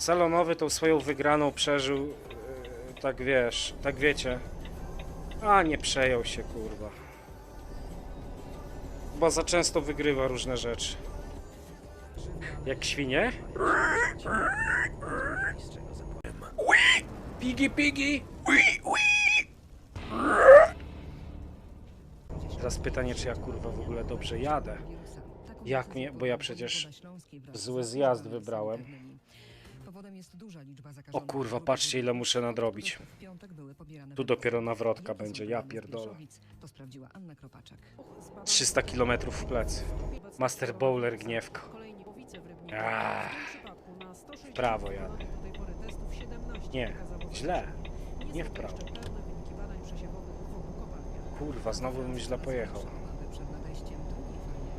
Salonowy tą swoją wygraną przeżył, yy, tak wiesz, tak wiecie. A nie przejął się, kurwa. Bo za często wygrywa różne rzeczy. Jak świnie? Pigi, pigi! Teraz pytanie, czy ja kurwa w ogóle dobrze jadę. Jak mnie- bo ja przecież zły zjazd wybrałem. O kurwa, patrzcie ile muszę nadrobić. Tu dopiero nawrotka będzie, ja pierdolę. To sprawdziła Anna Kropaczek. 300 km w plecy. Master Bowler Gniewko. Aaa, w prawo jadę. Nie, źle. Nie w prawo. Kurwa, znowu bym źle pojechał.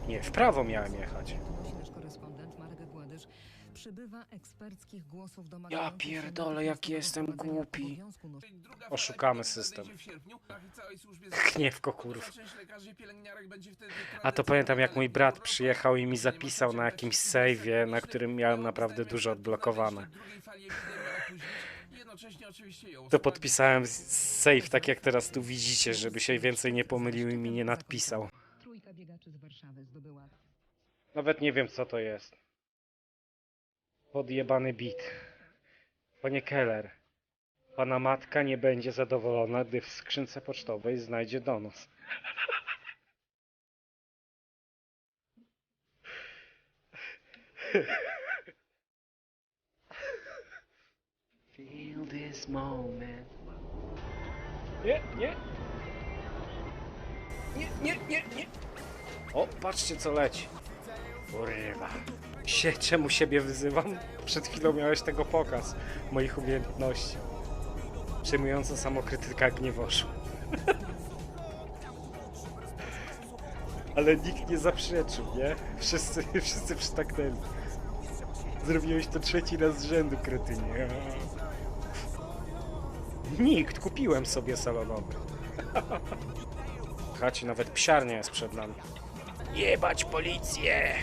Nie, w prawo miałem jechać. Przybywa eksperckich głosów domagających się pierdolę, jaki natychmiastowego jestem wprowadzenia głupi. obowiązku noszenia Oszukamy system. Gniewko, kurwa. A to pamiętam jak mój brat przyjechał i mi zapisał na jakimś save'ie, na którym miałem naprawdę dużo odblokowane. To podpisałem s- save, tak jak teraz tu widzicie, żeby się więcej nie pomylił i mi nie nadpisał. Trójka biegaczy z Warszawy zdobyła Nawet nie wiem co to jest. Podjebany bit. Panie Keller, pana matka nie będzie zadowolona, gdy w skrzynce pocztowej znajdzie donos. Feel this moment. Nie, nie. Nie, nie, nie, nie. O, patrzcie co leci. Kurwa. Sie, czemu siebie wyzywam? Przed chwilą miałeś tego pokaz moich umiejętności. Przejmująca samokrytyka gniewoszu. Ale nikt nie zaprzeczył, nie? Wszyscy, wszyscy przytaknęli. Zrobiłeś to trzeci raz z rzędu, kretynie. Nikt, kupiłem sobie salonowy. Chacie, nawet psiarnia jest przed nami. Jebać policję!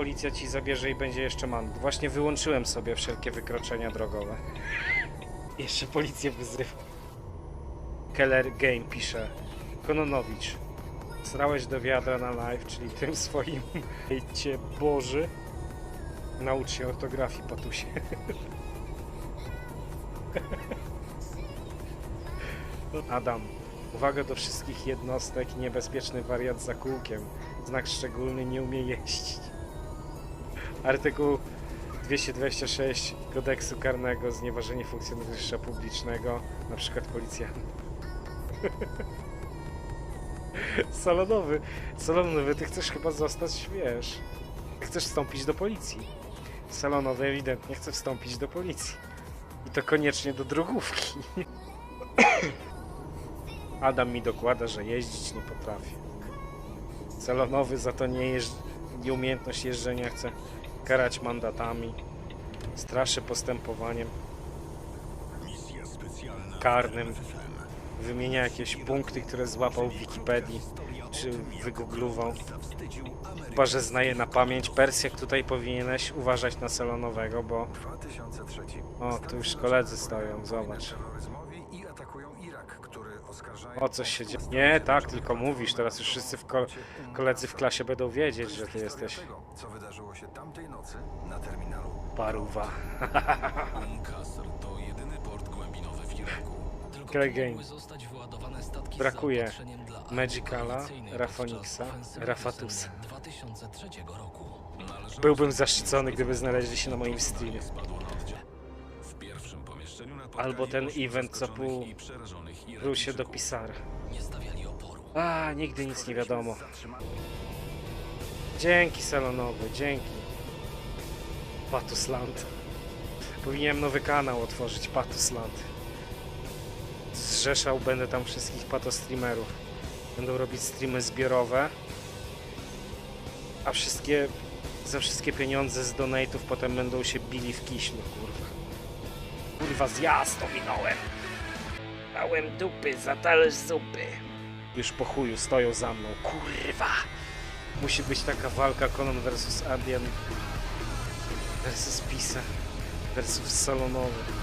Policja ci zabierze i będzie jeszcze mandat. Właśnie wyłączyłem sobie wszelkie wykroczenia drogowe. Jeszcze policję wyzywa. Keller Game pisze. Kononowicz. Srałeś do wiadra na live, czyli tym swoim hejcie Boży. Naucz się ortografii, patusie. Adam. Uwaga do wszystkich jednostek, niebezpieczny wariat za kółkiem. Znak szczególny nie umie jeździć. Artykuł 226 kodeksu karnego znieważenie funkcjonariusza publicznego, na przykład policjanta. Salonowy, salonowy, ty chcesz chyba zostać, wiesz, chcesz wstąpić do policji. Salonowy ewidentnie chce wstąpić do policji. I to koniecznie do drogówki. Adam mi dokłada, że jeździć nie potrafi. Salonowy za to nie jeżdż... nieumiejętność jeżdżenia chce karać mandatami. Straszy postępowaniem karnym. Wymienia jakieś punkty, które złapał w Wikipedii czy wygooglował. Chyba, że znaje na pamięć. Persjak tutaj powinieneś uważać na salonowego, bo 2003. o, tu już koledzy stoją, zobacz. Atakują Irak, który oskarżają O coś się dzieje. Nie, tak, tylko mówisz. Teraz już wszyscy w ko koledzy w klasie będą wiedzieć, że ty jesteś tego, co wydarzyło się tamtej nocy na terminalu. paruwa. Umm-Qasr to jedyny port głębinowy w Iraku. Tylko Grey game. mogły zostać wyładowane statki Brakuje Magicala, ofensywy Rafatusa. wiosennej 2003 roku. Należało Byłbym zaszczycony, gdyby znaleźli się na moim streamie. Albo ten event, co pół Był się do Irakijczyków. pisara. Nie stawiali oporu. A, nigdy nic nie wiadomo. Dzięki salonowy, dzięki. Patusland. Powinienem nowy kanał otworzyć, Patusland. Zrzeszał będę tam wszystkich patostreamerów. Będą robić streamy zbiorowe. A wszystkie, za wszystkie pieniądze z donate'ów potem będą się bili w kiślu, kurwa. Kurwa, zjazd ominąłem. Dałem dupy za talerz zupy. Już po chuju stoją za mną. Kurwa! Musi być taka walka Conan vs Alien versus Pisa. Versus salonowy.